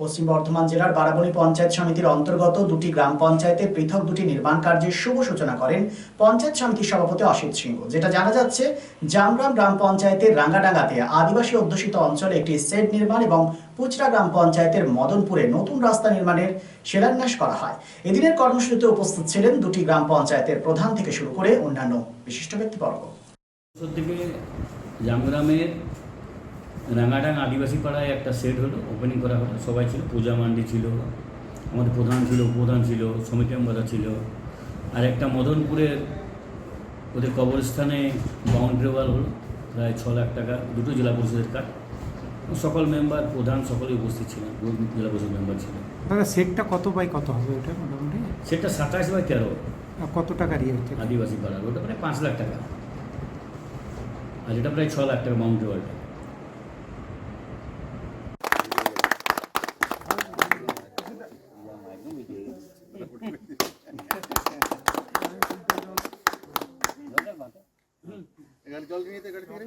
পশ্চিম বর্ধমান জেলার বারাবণী পঞ্চায়েত সমিতির অন্তর্গত দুটি গ্রাম পঞ্চায়েতে পৃথক দুটি নির্মাণ কার্যের শুভ সূচনা করেন পঞ্চায়েত সমিতির সভাপতি অসিত সিংহ, যেটা জানা যাচ্ছে জামগ্রাম গ্রাম পঞ্চায়েতের রাঙ্গাডাঙ্গাতে আদিবাসী অধ্যুষিত অঞ্চলে একটি সেট নির্মাণ এবং পুচরা গ্রাম পঞ্চায়েতের মদনপুরে নতুন রাস্তা নির্মাণের শিলান্যাস করা হয়। এদিনের কর্মসূচিতে উপস্থিত ছিলেন দুটি গ্রাম পঞ্চায়েতের প্রধান থেকে শুরু করে অন্যান্য বিশিষ্ট ব্যক্তিবর্গ। জামগ্রামের রাঙাডাং আদিবাসী পাড়ায় একটা সেট হলো ওপেনিং করা হলো সবাই ছিল পূজা মান্ডি ছিল আমাদের প্রধান ছিল উপপ্রধান ছিল সমিতি মেম্বাররা ছিল। আর একটা মদনপুরের ওদের কবরস্থানে বাউন্ডারি ওয়াল হলো প্রায় ছ লাখ টাকা দুটো জেলা পরিষদের কাজ। সকল মেম্বার প্রধান সকলেই উপস্থিত ছিলেন জেলা পরিষদ মেম্বার ছিলেন। দাদা সেটটা কত বাই কত হবে ওটা মোটামুটি? সেটটা সাতাশ বাই তেরো। কত টাকা ইয়ে হচ্ছে? আদিবাসী পাড়ার ওটা প্রায় পাঁচ লাখ টাকা। আর এটা প্রায় ছ লাখ টাকা বাউন্ডারি ওয়ালটা জল নিয়ে গাড়ি থেকে